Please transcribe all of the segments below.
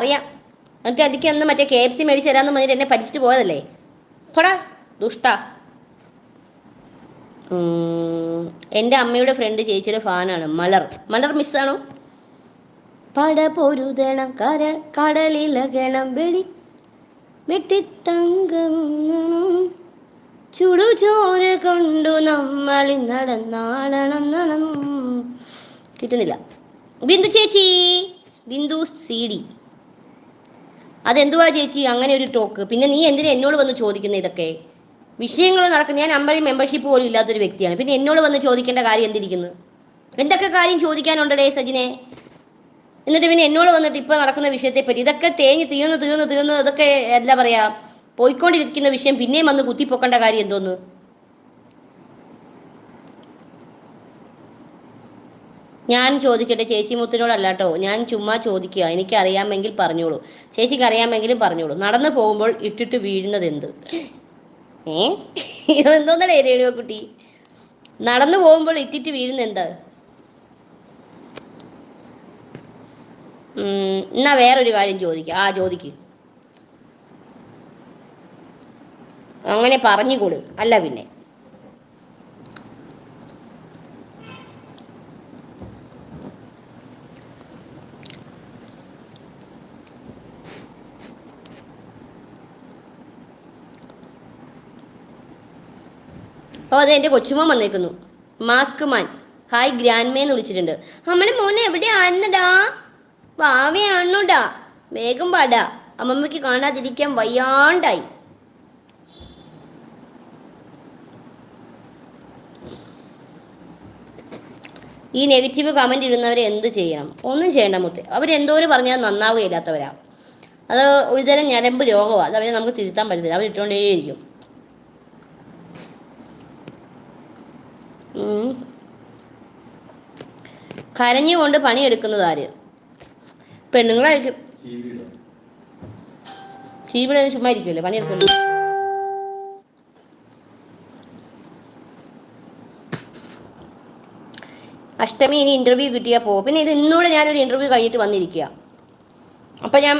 അറിയാം. എന്നിട്ട് അതിക്ക് അന്ന് മറ്റേ കെ എഫ് സി മേടിച്ച് തരാമെന്ന് പറഞ്ഞിട്ട് എന്നെ പറ്റിച്ചിട്ട് പോയതല്ലേ? പോടാ ദുഷ്ട. എന്റെ അമ്മയുടെ ഫ്രണ്ട് ചേച്ചിയുടെ ഫാനാണ് മലർ. മലർ മിസ്സാണോ പട പൊരുതണം കര കടലിലകണം വെടി വെട്ടിത്തങ്കം ചുടുചോര കൊണ്ടു നമ്മളി നടന്നാടണം നടന്നു കിട്ടുന്നില്ല. ബിന്ദു ചേച്ചി ബിന്ദു സി ഡി അതെന്തുവാ ചേച്ചി? അങ്ങനെ ഒരു ടോക്ക് പിന്നെ നീ എന്തിനാ എന്നോട് വന്ന് ചോദിക്കുന്ന ഇതൊക്കെ? വിഷയങ്ങൾ നടക്കുന്ന ഞാൻ അമ്പഴി മെമ്പർഷിപ്പ് പോലും ഇല്ലാത്തൊരു വ്യക്തിയാണ്. പിന്നെ എന്നോട് വന്ന് ചോദിക്കേണ്ട കാര്യം എന്തിരിക്കുന്നു? എന്തൊക്കെ കാര്യം ചോദിക്കാനുണ്ടടേ സജിനെ? എന്നിട്ട് പിന്നെ എന്നോട് വന്നിട്ട് ഇപ്പോൾ നടക്കുന്ന വിഷയത്തെ പറ്റി ഇതൊക്കെ തേഞ്ഞ് തീർന്ന് തീർന്ന് തീർന്ന് ഇതൊക്കെ എന്താ പറയാ പോയിക്കൊണ്ടിരിക്കുന്ന വിഷയം പിന്നെയും വന്ന് കുത്തിപ്പൊക്കേണ്ട കാര്യം എന്തോന്ന്? ഞാൻ ചോദിക്കട്ടെ ചേച്ചി മുത്തിനോടല്ല കേട്ടോ ഞാൻ ചുമ്മാ ചോദിക്കുക എനിക്ക് അറിയാമെങ്കിൽ പറഞ്ഞോളൂ. ചേച്ചിക്ക് അറിയാമെങ്കിലും പറഞ്ഞോളൂ. നടന്നു പോകുമ്പോൾ ഇട്ടിട്ട് വീഴുന്നത് എന്ത് ഏ? ഇതെന്തോന്നടേ രേണുവ കുട്ടി? നടന്നു പോകുമ്പോൾ ഇട്ടിട്ട് വീഴുന്ന എന്താ എന്നാ വേറൊരു കാര്യം ചോദിക്കുക ആ ചോദിക്ക്. അങ്ങനെ പറഞ്ഞു കൊടു അല്ല പിന്നെ. ഓ അതെ എന്റെ കൊച്ചുമോൻ വന്നേക്കുന്നു. മാസ്ക് മാൻ ഹായ് ഗ്രാൻഡ് മേന്ന് വിളിച്ചിട്ടുണ്ട്. അമ്മയുടെ മോനെ എവിടെയാണെന്നടാ? ഭാവിയാണോടാ വേഗം പാടാ. അമ്മമ്മയ്ക്ക് കാണാതിരിക്കാൻ വയ്യാണ്ടായി. ഈ നെഗറ്റീവ് കമന്റ് ഇടുന്നവരെ എന്ത് ചെയ്യണം? ഒന്നും ചെയ്യേണ്ട മുത്തേ. അവരെന്തോരം പറഞ്ഞാൽ നന്നാവുകയില്ലാത്തവരാ. അത് ഒരുതരം ഞരമ്പ് രോഗമാണ് അത് അവരെ നമുക്ക് തിരുത്താൻ പറ്റത്തില്ല. അവർ കരഞ്ഞുകൊണ്ട് പണിയെടുക്കുന്നത് ആര്? പെണ്ണുങ്ങളായിരിക്കും. ചീവിടെ ചുമ്മാ ഇരിക്കുമല്ലേ പണിയെടുക്കുമല്ലോ അഷ്ടമി ഇനി ഇന്റർവ്യൂ കിട്ടിയാൽ പോകും പിന്നെ ഇത് ഇന്നൂടെ ഞാനൊരു ഇന്റർവ്യൂ കഴിഞ്ഞിട്ട് വന്നിരിക്കുക അപ്പം ഞാൻ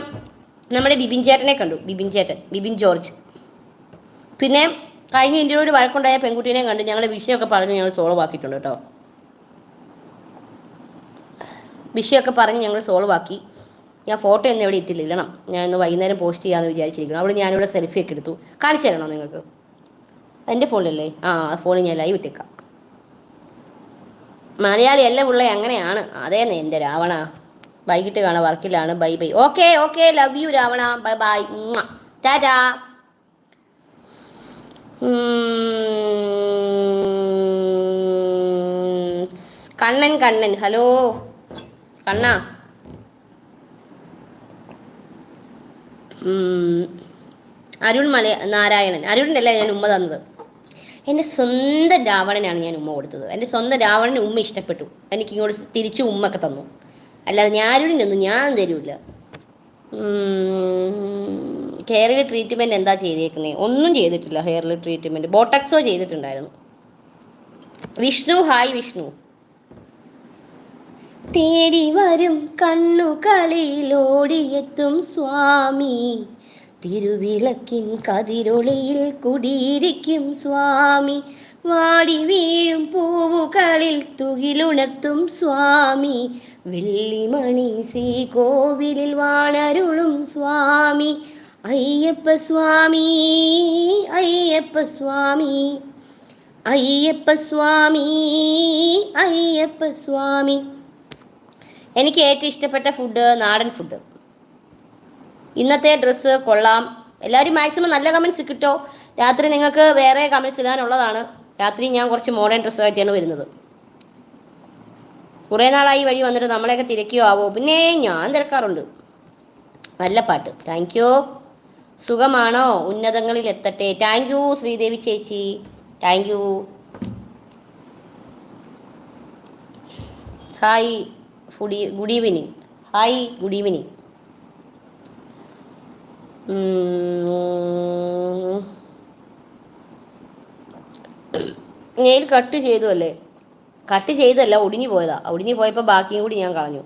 നമ്മുടെ ബിബിൻ ചേട്ടനെ കണ്ടു. ബിബിൻ ചേട്ടൻ. ബിബിൻ ജോർജ്. പിന്നെ കഴിഞ്ഞ ഇന്ത്യയോട് വഴക്കുണ്ടായ പെൺകുട്ടീനെ കണ്ട് ഞങ്ങളുടെ വിഷയമൊക്കെ പറഞ്ഞ് ഞങ്ങൾ സോൾവ് ആക്കിയിട്ടുണ്ട് കേട്ടോ. വിഷയമൊക്കെ പറഞ്ഞ് ഞങ്ങൾ സോൾവ് ആക്കി ഞാൻ ഫോട്ടോ ഒന്നും എവിടെ ഇട്ടില്ല ഇടണം ഞാൻ ഇന്ന് വൈകുന്നേരം പോസ്റ്റ് ചെയ്യാമെന്ന് വിചാരിച്ചിരിക്കണം അവിടെ ഞാനിവിടെ സെൽഫി ഒക്കെ എടുത്തു. കാണിച്ചു തരണോ നിങ്ങൾക്ക്? എന്റെ ഫോണിലല്ലേ? ആ ഫോണിൽ ഞാൻ ലൈവ് ഇട്ടേക്കാം. മലയാളി അല്ല പിള്ളേ അങ്ങനെയാണ്. അതേന്ന് എന്റെ രാവണ. വൈകിട്ട് കാണാം വർക്കിലാണ്. Bye bye. Okay okay love you Ravana. Bye bye tata. Kannan Kannan. Hello? കണ്ണാ. അരുൺ മല നാരായണൻ. അരുണിനല്ല ഞാൻ ഉമ്മ തന്നത്? എന്റെ സ്വന്തം രാവണനാണ് ഞാൻ ഉമ്മ കൊടുത്തത്. എന്റെ സ്വന്തം രാവണന് ഉമ്മ ഇഷ്ടപ്പെട്ടു. എനിക്ക് ഇങ്ങോട്ട് തിരിച്ചു ഉമ്മൊക്കെ തന്നു. അല്ലാതെ ഞാൻ അരുണിനൊന്നും ഞാൻ തരൂല. ഹെയറിൽ ട്രീറ്റ്മെന്റ് എന്താ ചെയ്തേക്കുന്നത് ഒന്നും ചെയ്തിട്ടില്ല ഹെയറിൽ ട്രീറ്റ്മെന്റ് ബോട്ടക്സോ ചെയ്തിട്ടുണ്ടായിരുന്നു. വിഷ്ണു ഹായ് വിഷ്ണു. തേടി വരും കണ്ണുകളിലോടിയെത്തും സ്വാമി. തിരുവിളക്കിൻ കതിരൊളിയിൽ കുടിയിരിക്കും സ്വാമി. വാടി വീഴും പൂവുകളിൽ തുകിലുണർത്തും സ്വാമി. വെള്ളിമണി ശ്രീകോവിലിൽ വാണരുളും സ്വാമി. അയ്യപ്പ സ്വാമി അയ്യപ്പ സ്വാമി അയ്യപ്പ സ്വാമി അയ്യപ്പ സ്വാമി എനിക്ക് ഏറ്റവും ഇഷ്ടപ്പെട്ട ഫുഡ് നാടൻ ഫുഡ്. ഇന്നത്തെ ഡ്രസ്സ് കൊള്ളാം. എല്ലാവരും മാക്സിമം നല്ല കമൻസ് കിട്ടോ? രാത്രി നിങ്ങൾക്ക് വേറെ കമൻസ് ഇടാനുള്ളതാണ്. രാത്രി ഞാൻ കുറച്ച് മോഡേൺ ഡ്രസ്സ് ഡ്രസ്സായിട്ടാണ് വരുന്നത്. കുറേ നാളായി വഴി വന്നിട്ട് നമ്മളെയൊക്കെ തിരക്കിയോ ആവോ? പിന്നെ ഞാൻ തിരക്കാറുണ്ട്. നല്ല പാട്ട്. Thank you. സുഖമാണോ? ഉന്നതങ്ങളിൽ എത്തട്ടെ. താങ്ക് യു ശ്രീദേവി ചേച്ചി. Thank you hi foodie good evening hi good evening nail cut ചെയ്തു അല്ലേ? കട്ട് ചെയ്തല്ല ഒടിഞ്ഞു പോയതാ. ഒടിഞ്ഞു പോയപ്പോൾ ബാക്കിയും കൂടി ഞാൻ കളഞ്ഞു.